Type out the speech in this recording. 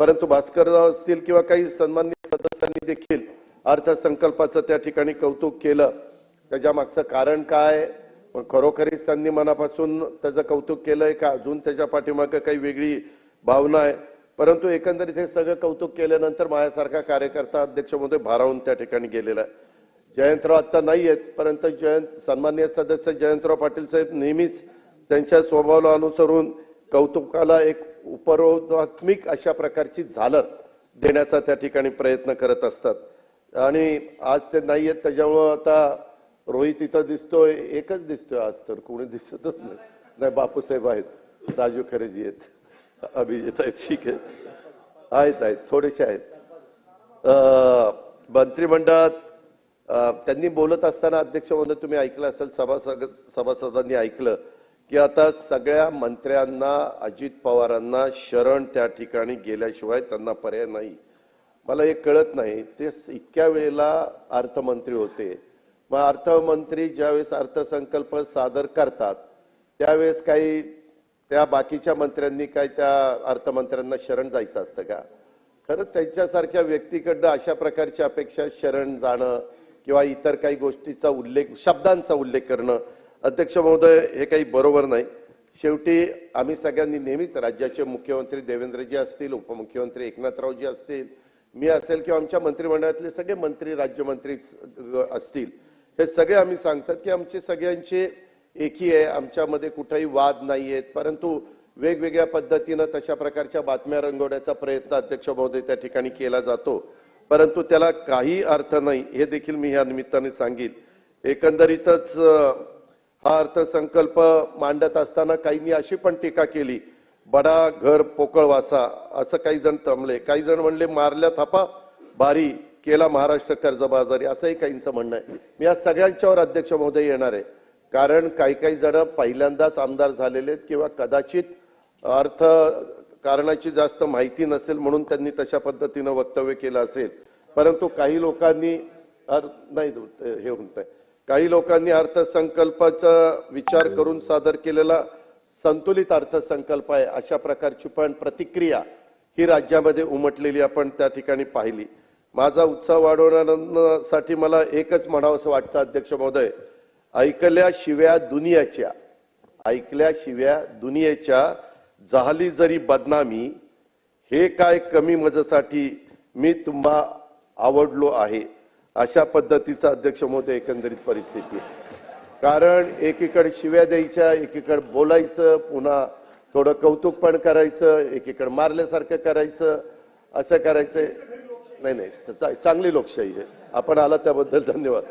परंतु भास्करराव असतील किंवा काही सन्मान्य सदस्यांनी देखील अर्थसंकल्पाचं त्या ठिकाणी कौतुक केलं. त्याच्या मागचं कारण काय? खरोखरीच त्यांनी मनापासून त्याचं कौतुक केलंय का? अजून त्याच्या पाठीमागं काही वेगळी भावना आहे. परंतु एकंदरीत हे सगळं कौतुक केल्यानंतर माझ्यासारखा कार्यकर्ता अध्यक्षमध्ये भारावून त्या ठिकाणी गेलेला आहे. जयंतराव आता नाही आहेत परंतु जयंत सन्मान्य सदस्य जयंतराव पाटील साहेब नेहमीच त्यांच्या स्वभावाला अनुसरून कौतुकाला एक उपरोधात्मिक अशा प्रकारची झालर देण्याचा त्या ठिकाणी प्रयत्न करत असतात. आणि आज ते नाही आहेत त्याच्यामुळं आता रोहित इथं दिसतोय एकच दिसतोय आज तर कोणी दिसतच नाही. नाही बापूसाहेब आहेत राजू खरेजी आहेत अभिजित आहेत ठीक आहे. आहेत आहेत थोडेसे आहेत. मंत्रिमंडळात त्यांनी बोलत असताना अध्यक्ष म्हणून तुम्ही ऐकलं असेल सभासद सभासदांनी ऐकलं. की आता सगळ्या मंत्र्यांना अजित पवारांना शरण त्या ठिकाणी गेल्याशिवाय त्यांना पर्याय नाही. मला हे कळत नाही. ते इतक्या वेळेला अर्थमंत्री होते. मग अर्थमंत्री ज्यावेळेस अर्थसंकल्प सादर करतात त्यावेळेस काही त्या बाकीच्या मंत्र्यांनी काय त्या अर्थमंत्र्यांना शरण जायचं असतं का? खरं त्यांच्यासारख्या व्यक्तीकडनं अशा प्रकारची अपेक्षा शरण जाणं किंवा इतर काही गोष्टीचा उल्लेख शब्दांचा उल्लेख करणं अध्यक्ष महोदय हे काही बरोबर नाही. शेवटी आम्ही सगळ्यांनी नेहमीच राज्याचे मुख्यमंत्री देवेंद्रजी असतील उपमुख्यमंत्री एकनाथरावजी असतील मी असेल किंवा आमच्या मंत्रिमंडळातले सगळे मंत्री राज्यमंत्री असतील हे सगळे आम्ही सांगतात की आमचे सगळ्यांचे एकी आहे आमच्यामध्ये कुठेही वाद नाही आहेत परंतु वेगवेगळ्या पद्धतीनं तशा प्रकारच्या बातम्या रंगवण्याचा प्रयत्न अध्यक्ष महोदय त्या ठिकाणी केला जातो. परंतु त्याला काही अर्थ नाही हे देखील मी या निमित्ताने सांगेन. एकंदरीतच हा अर्थसंकल्प मांडत असताना काहींनी अशी पण टीका केली बडा घर पोकळ वासा असं काही जण तमले काही जण म्हणले मारल्या थापा भारी केला महाराष्ट्र कर्जबाजारी असंही काहींचं म्हणणं आहे. मी या सगळ्यांच्यावर अध्यक्ष महोदय येणार आहे. कारण काही काही जण पहिल्यांदाच आमदार झालेले आहेत किंवा कदाचित अर्थ कारणाची जास्त माहिती नसेल म्हणून त्यांनी तशा पद्धतीनं वक्तव्य केलं असेल. परंतु काही लोकांनी अर- नाही हे होत आहे काही लोकांनी अर्थसंकल्पाचा विचार करून सादर केलेला संतुलित अर्थसंकल्प आहे. अशा प्रकारची पण प्रतिक्रिया ही राज्यामध्ये उमटलेली आपण त्या ठिकाणी पाहिली. माझा उत्साह वाढवण्यासाठी मला एकच म्हणावंसं वाटतं अध्यक्ष महोदय. ऐकल्या शिव्या दुनियाच्या ऐकल्या शिव्या दुनियेच्या झाली जरी बदनामी हे काय कमी मजेसाठी मी तुम्हा आवडलो आहे. अशा पद्धतीचं अध्यक्ष महोदय एकंदरीत परिस्थिती कारण एकीकडे शिव्या द्यायच्या एकीकडे बोलायचं पुन्हा थोडं कौतुक पण करायचं एकीकडे मारल्यासारखं करायचं असं करायचं. नाही नाही चा- चांगली लोकशाही आहे. आपण आला त्याबद्दल धन्यवाद.